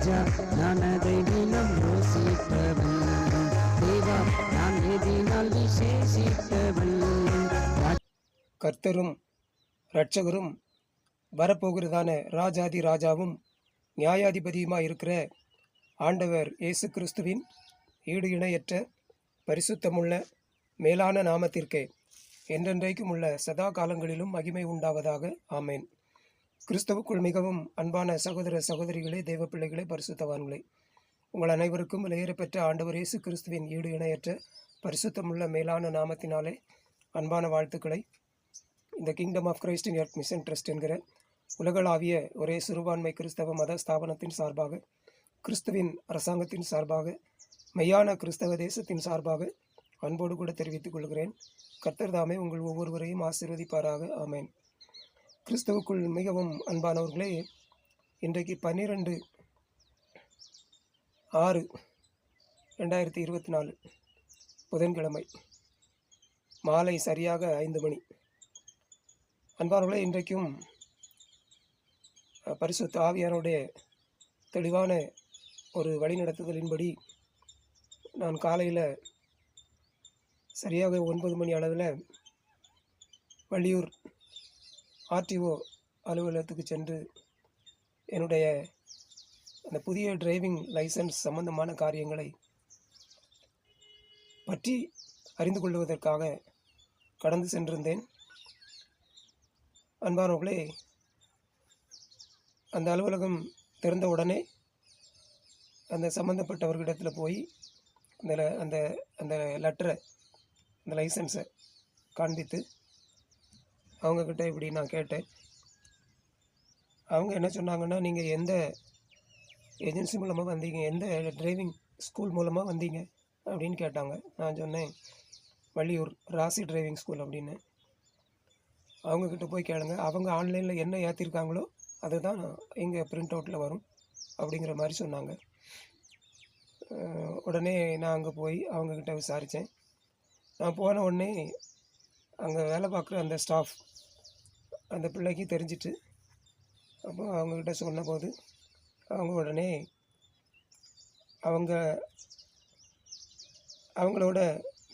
ராஜா நான் அதை தினம் யோசிப்பவன் தேவா நான் எதினால் விசேஷிப்பவன் கர்த்தரும் இரட்சகரும் வரப்போகிறதான ராஜாதி ராஜாவும் நியாயாதிபதியுமாக இருக்கிற ஆண்டவர் இயேசு கிறிஸ்துவின் ஈடு இணையற்ற பரிசுத்தமுள்ள மேலான நாமத்திற்கே என்றென்றைக்கும் உள்ள சதா காலங்களிலும் மகிமை உண்டாவதாக. ஆமேன். கிறிஸ்துவுக்குள் மிகவும் அன்பான சகோதர சகோதரிகளே தெய்வ பிள்ளைகளே பரிசுத்தவான்களே. உங்கள் அனைவருக்கும் பெற்ற ஆண்டவர் இயேசு கிறிஸ்துவின் ஈடு இணையற்ற பரிசுத்தமுள்ள மேலான நாமத்தினாலே அன்பான வாழ்த்துக்களை. இந்த kingdom of Christ in earth mission trust என்கிற உலகளாவிய ஒரே சிறுபான்மை கிறிஸ்தவ மத ஸ்தாபனத்தின் சார்பாக கிறிஸ்துவின் அரசாங்கத்தின் சார்பாக மெய்யான கிறிஸ்தவ தேசத்தின் சார்பாக அன்போடு கூட தெரிவித்துக் கொள்கிறேன். கர்த்தர்தாமே உங்கள் ஒவ்வொருவரையும் ஆசீர்வதிப்பாராக. ஆமேன். கிறிஸ்தவுக்குள் மிகவும் அன்பானவர்களே இன்றைக்கு பன்னிரெண்டு ஆறு ரெண்டாயிரத்தி இருபத்தி நாலு புதன்கிழமை மாலை சரியாக ஐந்து மணி. அன்பானவர்களே இன்றைக்கும் பரிசுத்த ஆவியானுடைய தெளிவான ஒரு வழிநடத்துதலின்படி நான் காலையில் சரியாக ஒன்பது மணி அளவில் வள்ளியூர் ஆர்டிஓ அலுவலகத்துக்கு சென்று என்னுடைய அந்த புதிய டிரைவிங் லைசன்ஸ் சம்பந்தமான காரியங்களை பற்றி அறிந்து கொள்வதற்காக கடந்து சென்றிருந்தேன். அன்பானவர்களே அந்த அலுவலகம் திறந்த உடனே அந்த சம்மந்தப்பட்டவர்களிடத்தில் போய் அந்த அந்த அந்த லெட்டரை அந்த லைசன்ஸை காண்பித்து அவங்கக்கிட்ட இப்படி நான் கேட்டேன். அவங்க என்ன சொன்னாங்கன்னா நீங்கள் எந்த ஏஜென்சி மூலமாக வந்தீங்க? எந்த டிரைவிங் ஸ்கூல் மூலமாக வந்தீங்க? அப்படின்னு கேட்டாங்க. நான் சொன்னேன் வள்ளியூர் ராசி டிரைவிங் ஸ்கூல் அப்படின்னு. அவங்கக்கிட்ட போய் கேளுங்க. அவங்க ஆன்லைனில் என்ன ஏற்றிருக்காங்களோ அதுதான் இங்கே பிரிண்ட் அவுட்டில் வரும் அப்படிங்கிற மாதிரி சொன்னாங்க. உடனே நான் அங்கே போய் அவங்கக்கிட்ட விசாரித்தேன் நான் போன உடனே அங்கே வேலை பார்க்குற அந்த ஸ்டாஃப் அந்த பிள்ளைக்கு தெரிஞ்சிட்டு அப்போ அவங்கக்கிட்ட சொன்னபோது அவங்க உடனே அவங்க அவங்களோட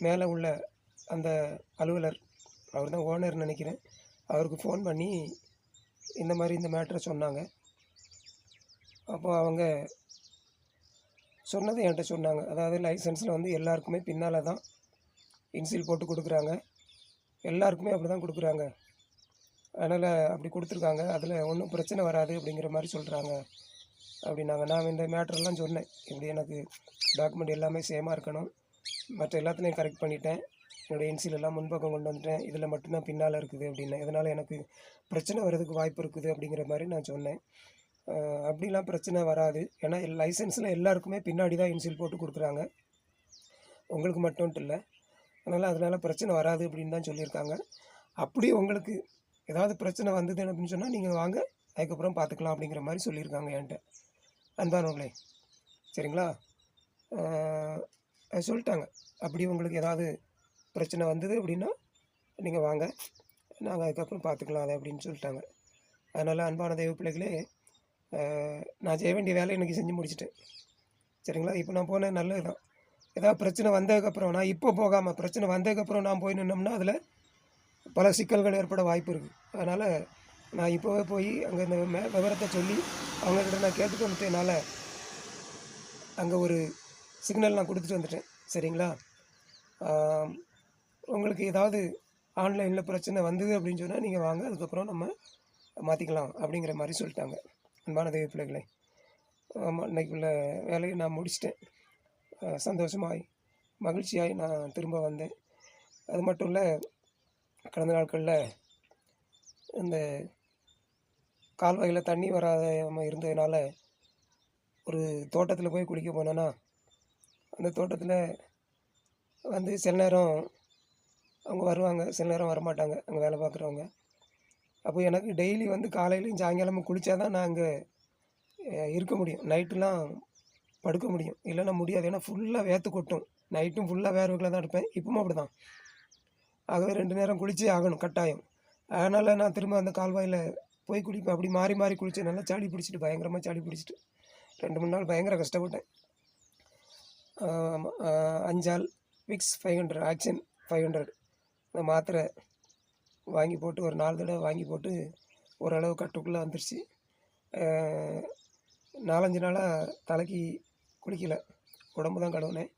மேலே உள்ள அந்த அலுவலர் அவர் தான் ஓனர் நினைக்கிறேன் அவருக்கு ஃபோன் பண்ணி இந்த மாதிரி இந்த மேட்ரை சொன்னாங்க. அப்போ அவங்க சொன்னது என்கிட்ட சொன்னாங்க. அதாவது லைசன்ஸில் வந்து எல்லாருக்குமே பின்னால் தான் இன்சில் போட்டு கொடுக்குறாங்க. எல்லாருக்குமே அப்படி தான் கொடுக்குறாங்க. அதனால் அப்படி கொடுத்துருக்காங்க. அதில் ஒன்றும் பிரச்சனை வராது அப்படிங்கிற மாதிரி சொல்கிறாங்க அப்படின்னாங்க. நான் இந்த மேட்ரெல்லாம் சொன்னேன். இப்படி எனக்கு டாக்குமெண்ட் எல்லாமே சேமாக இருக்கணும். மற்ற எல்லாத்துலேயும் கரெக்ட் பண்ணிட்டேன். என்னுடைய இன்சில் எல்லாம் முன்பக்கம் கொண்டு வந்துட்டேன். இதில் மட்டும்தான் பின்னால் இருக்குது அப்படின்னு. இதனால் எனக்கு பிரச்சனை வர்றதுக்கு வாய்ப்பு இருக்குது அப்படிங்கிற மாதிரி நான் சொன்னேன். அப்படிலாம் பிரச்சனை வராது. ஏன்னா லைசன்ஸில் எல்லாருக்குமே பின்னாடி தான் இன்சில் போட்டு கொடுக்குறாங்க. உங்களுக்கு மட்டும்ட்டு இல்லை. அதனால் அதனால் பிரச்சனை வராது அப்படின்னு தான் சொல்லியிருக்காங்க. அப்படி உங்களுக்கு ஏதாவது பிரச்சனை வந்தது அப்படின்னு சொன்னால் நீங்கள் வாங்க அதுக்கப்புறம் பார்த்துக்கலாம் அப்படிங்கிற மாதிரி சொல்லியிருக்காங்க என்கிட்ட. அன்பானவங்களே சரிங்களா? சொல்லிட்டாங்க. அப்படி உங்களுக்கு ஏதாவது பிரச்சனை வந்தது அப்படின்னா நீங்கள் வாங்க நாங்கள் அதுக்கப்புறம் பார்த்துக்கலாம் அதை அப்படின்னு சொல்லிட்டாங்க. அதனால் அன்பான தெய்வ பிள்ளைகளே நான் செய்ய வேண்டிய வேலையை இன்றைக்கி செஞ்சு முடிச்சிட்டேன். சரிங்களா? இப்போ நான் போனேன் நல்லது தான் ஏதாவது பிரச்சனை வந்ததுக்கப்புறம் நான் இப்போ போகாமல் பிரச்சனை வந்ததுக்கப்புறம் நான் போய் நின்னோம்னா அதில் பல சிக்கல்கள் ஏற்பட வாய்ப்பு இருக்குது அதனால் நான் இப்போவே போய் அங்கே இந்த மே- விவரத்தை சொல்லி அவங்கக்கிட்ட நான் கேட்டுட்டு வந்துட்டேனால அங்கே ஒரு சிக்னல் நான் கொடுத்துட்டு வந்துட்டேன். சரிங்களா? உங்களுக்கு ஏதாவது ஆன்லைனில் பிரச்சனை வந்தது அப்படின்னு சொன்னால் நீங்கள் வாங்க அதுக்கப்புறம் நம்ம மாற்றிக்கலாம் அப்படிங்கிற மாதிரி சொல்லிட்டாங்க. அன்பான தெய்வ பிள்ளைகளை. ஆமாம் இன்னைக்குள்ள வேலையை நான் முடிச்சிட்டேன். சந்தோஷமாய் மகிழ்ச்சியாய் நான் திரும்ப வந்தேன். அது மட்டும் இல்லை கடந்த நாட்களில் இந்த கால்வாயில் தண்ணி வராத இருந்ததுனால ஒரு தோட்டத்தில் போய் குளிக்க போனேன்னா அந்த தோட்டத்தில் வந்து சில நேரம் அவங்க வருவாங்க. சில நேரம் வரமாட்டாங்க. அங்கே வேலை பார்க்குறவங்க அப்போ எனக்கு டெய்லி வந்து காலையிலையும் சாயங்காலமும் குளித்தா தான் நான் அங்கே இருக்க முடியும். நைட்டுலாம் படுக்க முடியும். இல்லைன்னா முடியாது. ஏன்னா ஃபுல்லாக வேர்த்து கொட்டும். நைட்டும் ஃபுல்லாக வேர்வையில் தான் இருப்பேன் இப்பவும் அப்படி தான் ஆகவே ரெண்டு நேரம் குளிச்சே ஆகணும் கட்டாயம். அதனால் நான் திரும்ப அந்த கால்வாயில் போய் குளிப்பேன். அப்படி மாறி மாறி குளிச்சு நல்லா சளி பிடிச்சிட்டு பயங்கரமாக சளி பிடிச்சிட்டு. ரெண்டு மூணு நாள் பயங்கர கஷ்டப்பட்டேன். அஞ்சால் Vicks five hundred action five hundred இந்த மாத்திரை வாங்கி போட்டு ஒரு நாலு தடவை வாங்கி போட்டு ஓரளவு கட்டுக்குள்ளே வந்துருச்சு. நாலஞ்சு நாளாக தலைக்கு குளிக்கலை. உடம்பு தான் கழுவுனேன்.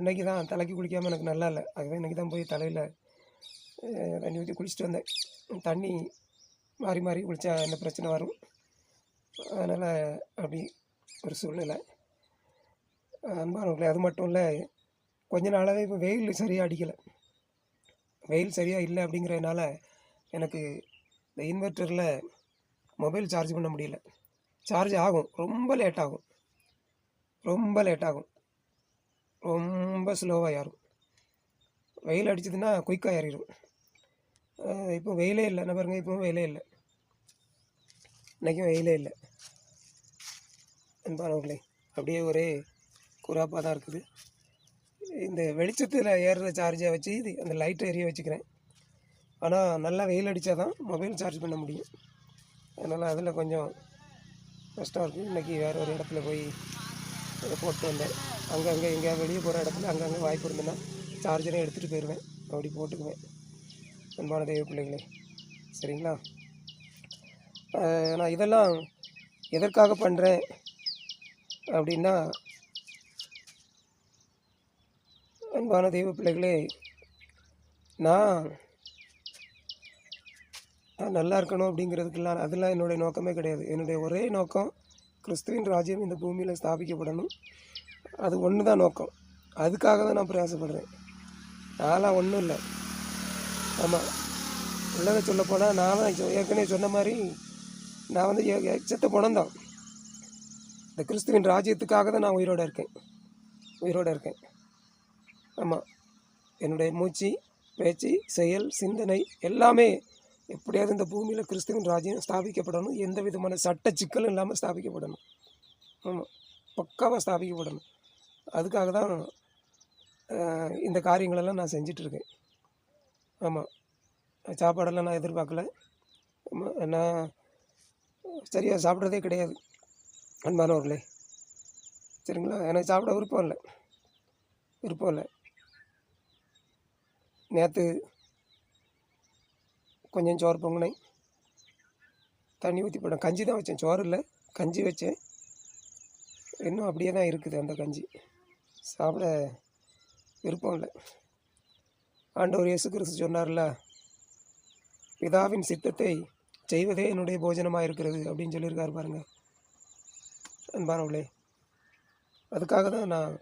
இன்னைக்கு தான் தலைக்கு குளிக்காமல் எனக்கு நல்லா இல்லை. அதுவே இன்றைக்கி தான் போய் தலையில் தண்ணி ஊற்றி குளிச்சுட்டு வந்தேன். தண்ணி மாறி மாறி குளித்தா என்ன பிரச்சனை வரும். அதனால் அப்படி ஒரு சூழ்நிலை. அன்பானவர்களே அது மட்டும் இல்லை கொஞ்ச நாளாகவே இப்போ வெயில் சரியாக அடிக்கலை. வெயில் சரியாக இல்லை அப்படிங்கிறதுனால எனக்கு இந்த இன்வெர்ட்டரில் மொபைல் சார்ஜ் பண்ண முடியல. சார்ஜ் ஆகும். ரொம்ப லேட் ஆகும். ரொம்ப லேட் ஆகும். ரொம்ப ஸ்லோவாக ஏறும். வெயில் அடிச்சதுன்னா குயிக்காக ஏறிடும் இப்போ வெயிலே இல்லை. என்ன பாருங்க இப்போ வெயிலே இல்லை. இன்றைக்கும் வெயிலே இல்லை. அன்பானவர்களே அப்படியே ஒரே குறாப்பாக தான் இருக்குது. இந்த வெளிச்சத்தில் ஏறுற சார்ஜை வச்சு இது அந்த லைட்டை எரிய வச்சுக்கிறேன். ஆனால் நல்லா வெயில் அடித்தா தான் மொபைல் சார்ஜ் பண்ண முடியும். அதனால் அதில் கொஞ்சம் கஷ்டம் இருக்குது இன்றைக்கி வேறு ஒரு இடத்துல போய் போட்டு வந்தேன். அங்கங்கே எங்கேயாவது வெளியே போகிற இடத்துல அங்கங்கே வாய்ப்பு இருந்ததுன்னா சார்ஜரை எடுத்துகிட்டு போயிடுவேன் அப்படி போட்டுக்குவேன். அன்பான தெய்வ பிள்ளைகளே சரிங்களா? நான் இதெல்லாம் எதற்காக பண்ணுறேன் அப்படின்னா அன்பான தெய்வ பிள்ளைகளே நான் நான் நல்லா இருக்கணும் அப்படிங்கிறதுக்கெல்லாம் அதெல்லாம் என்னுடைய நோக்கமே கிடையாது. என்னுடைய ஒரே நோக்கம் கிறிஸ்துவின் ராஜ்யம் இந்த பூமியில் ஸ்தாபிக்கப்படணும். அது ஒன்று தான் நோக்கம். அதுக்காக தான் நான் பிரயாசப்படுறேன். அதெல்லாம் ஒன்றும் இல்லை. ஆமாம் உள்ளதை சொல்ல போனால் நான் தான் ஏற்கனவே சொன்ன மாதிரி நான் வந்து எ- எச்சத்த தான் இந்த கிறிஸ்துவின் ராஜ்யத்துக்காக தான் நான் உயிரோடு இருக்கேன். உயிரோடு இருக்கேன். ஆமாம் என்னுடைய மூச்சு பேச்சு செயல் சிந்தனை எல்லாமே எப்படியாவது இந்த பூமியில் கிறிஸ்துவின் ராஜ்யம் ஸ்தாபிக்கப்படணும். எந்த விதமான சட்ட சிக்கலும் இல்லாமல் ஸ்தாபிக்கப்படணும். ஆமாம் பக்காவாக ஸ்தாபிக்கப்படணும். அதுக்காக தான் இந்த காரியங்களெல்லாம் நான் செஞ்சிட்ருக்கேன் ஆமாம் சாப்பாடெல்லாம் நான் எதிர்பார்க்கல. ஆமாம் நான் சரியாக சாப்பிட்றதே கிடையாது அன்பானவர்களே. சரிங்களா? எனக்கு சாப்பிட விருப்பம் இல்லை. விருப்பம் இல்லை. நேற்று கொஞ்சம் சோறு பொங்கினேன். தண்ணி ஊற்றி போட்டேன். கஞ்சி தான் வச்சேன். சோறு இல்லை. கஞ்சி வச்சேன். இன்னும் அப்படியே தான் இருக்குது அந்த கஞ்சி. சாப்பிட விருப்பம் இல்லை. ஆண்டவர் இயேசு கிறிஸ்து சொன்னார்ல பிதாவின் சித்தத்தை செய்வதே என்னுடைய போஜனமாக இருக்கிறது அப்படின்னு சொல்லியிருக்காரு பாருங்க. அன்பானவர்களே அதுக்காக தான் நான்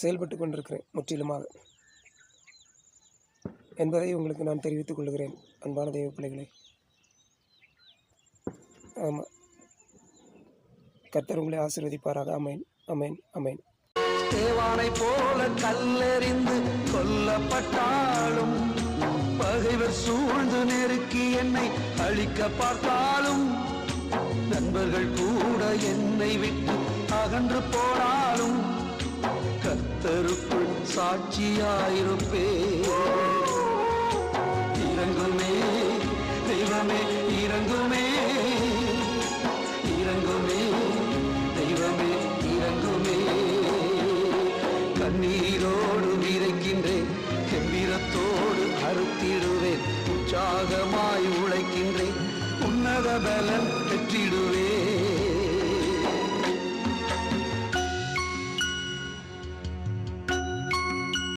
செயல்பட்டு கொண்டிருக்கிறேன் முற்றிலுமாக. என்பதை உங்களுக்கு நான் தெரிவித்துக் கொள்கிறேன் அன்பான தெய்வ பிள்ளைகளே. ஆமாம் கர்த்தர் உங்களை ஆசீர்வதிப்பாராக. அமேன் அமேன் அமேன் தேவானை போல கல்லெறிந்து கொல்லப்பட்டாலும் பகைவர் சூழ்ந்து நெருக்கி என்னை அழிக்க பார்த்தாலும் நண்பர்கள் கூட என்னை விட்டு அகன்று போனாலும் கத்தருக்குள் சாட்சியாயிருப்பே இறங்குமே தெய்வமே கண்ணீரோடு விதைக்கின்றேன். கெம்பீரத்தோடு அறுத்திடுவேன். உற்சாகமாய் உழைக்கின்றேன். உன்னத பலன் பெற்றிடுவேன்.